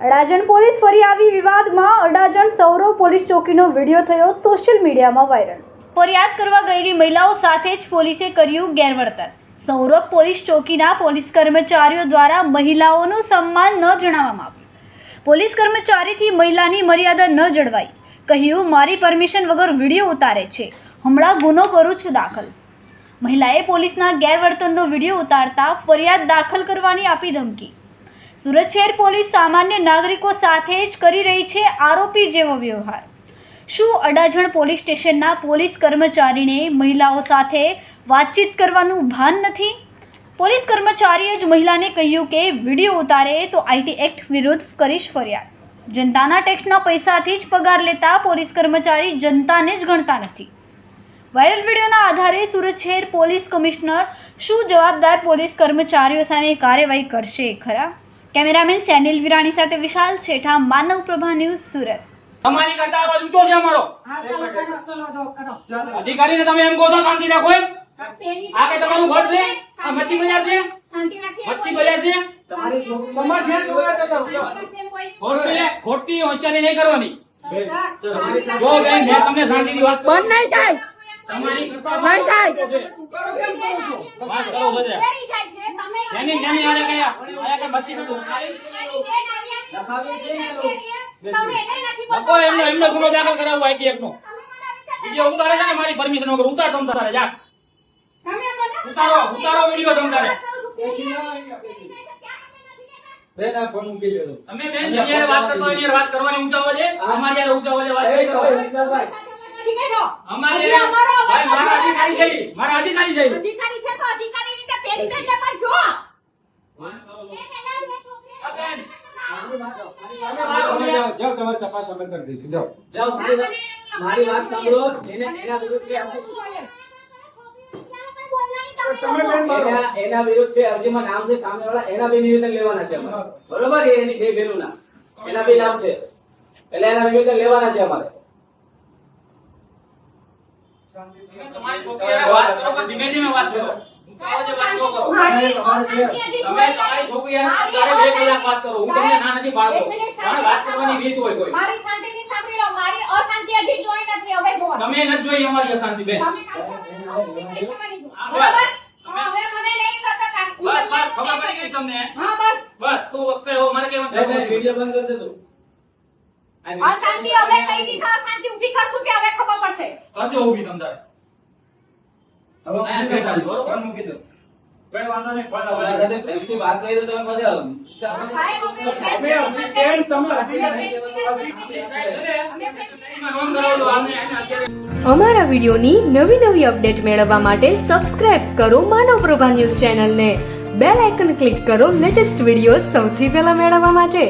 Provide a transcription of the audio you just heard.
Adajan police ફરી આવી વિવાદમાં અડાજણ સૌરવ પોલીસ ચોકીનો વીડિયો થયો સોશિયલ મીડિયામાં વાયરલ. ફરિયાદ કરવા ગયેલી મહિલાઓ સાથે જ પોલીસે કર્યું ગેરવર્તન. સૌરભ પોલીસ ચોકીના પોલીસ કર્મચારીઓ દ્વારા મહિલાઓનું સન્માન ન જણાવવામાં આવ્યું. પોલીસ કર્મચારીથી મહિલાની મર્યાદા ન જળવાઈ. કહ્યું, મારી પરમિશન વગર વીડિયો ઉતારે છે. હમણાં ગુનો કરું છું દાખલ. મહિલાએ પોલીસના ગેરવર્તનનો વીડિયો ઉતારતા ફરિયાદ દાખલ કરવાની આપી ધમકી. સુરત શહેર પોલીસ સામાન્ય નાગરિકો સાથે જ કરી રહી છે આરોપી જેવો વ્યવહાર. શું અડાજણ પોલીસ સ્ટેશનના પોલીસ કર્મચારીને મહિલાઓ સાથે વાતચીત કરવાનું ભાન નથી? પોલીસ કર્મચારીએ જ મહિલાને કહ્યું કે વીડિયો ઉતારે તો આઈટી એક્ટ વિરુદ્ધ કરીશ ફરિયાદ. જનતાના ટેક્સના પૈસાથી જ પગાર લેતા પોલીસ કર્મચારી જનતાને જ ગણતા નથી. વાયરલ વિડીયોના આધારે સુરત શહેર પોલીસ કમિશનર શું જવાબદાર પોલીસ કર્મચારીઓ સામે કાર્યવાહી કરશે? ખરા? કેમેરામેન સેનિલ વિરાણી સાથે વિશાલ છેઠા માનવ પ્રભા ન્યૂઝ સુરત. અમારી કરતા અવાજ ઊંચો છે અમારો. હા ચાલો કરો ચલો દો કરો. અધિકારીને તમે એમ કહો છો શાંતિ રાખો એમ? આ કે તમારું ઘર છે? આ મચ્છી બજાર છે? મચ્છી બજાર છે? ખોટી ખોટી હોશિયારી નહીં કરવાની. જો બેન મેં તમને શાંતિથી વાત બંધ નહીં થાય. એમનો એમનો ગુનો દાખલ નો વીડિયો ઉતારે છે ને મારી પરમિશન વગર ઉતાર તમ તારે જા ઉતારો ઉતારો વીડિયો તમ તારે બેસી જાઓ અહીંયા, બેસી. બેન આ ફોન મૂકી દેજો તમે બેન જગ્યાએ વાત કરતો એની વાત કરવાની ઊંચાવો છે અમારી યાર ઊંચાવો છે વાત કરો નથી બેઠો. અમારે અમારો અવાજ મારા અધિકારી છે મારા અધિકારી છે. અધિકારી છે તો અધિકારી ની પેલી બેનને પર જો જાઓ તમારે તપાસ અમે કરી દઈશું. જાઓ. જાઓ. મારી વાત સાંભળો. એને એના વિરુદ્ધ બે અરજી તમે એના વિરુદ્ધ બે અરજીમાં નામ છે સામે વાળા એના બે નિવેદન લેવાના છે અમારે. બરોબર? એની બે બેનું એના બે નામ છે. એટલે એના નિવેદન લેવાના છે અમારે તમારી છોકરી હારે વાત કરો પણ ધીમે ધીમે વાત કરો ઊંચા અવાજે વાત ન કરો મારી અશાંતિ હજી તમે નથી. જોઈ નથી હવે જોવો તમે નથી જોઈ અમારી અશાંતિ બેન. બસ બસ ખબર પડી ગઈ તમને હા બસ બસ તું વખતે મારે કેવું વીડિયો બંધ કરી દેજો અશાંતિ હવે કઈ દીધા અશાંતિ ઊભી કરશું કે હવે ખબર પડશે? કરજો ઊભી તમ હવે મૂકી દો બરોબર. હું કીધું? દો કોઈ વાંધો નહીં ફોન આવે સાથે પ્રેમથી વાત કરી તો તમે પછી સાહેબ, અમે- સાહેબે કેમ તમે અધિકારી નોંધ કરાવજો આમને એને અત્યારે અમારા વિડીયોની નવી નવી અપડેટ મેળવવા માટે સબસ્ક્રાઇબ કરો માનવ પ્રભા ન્યૂઝ ચેનલને. બેલ આઇકન ક્લિક કરો લેટેસ્ટ વીડિયો સૌથી પહેલા મેળવવા માટે.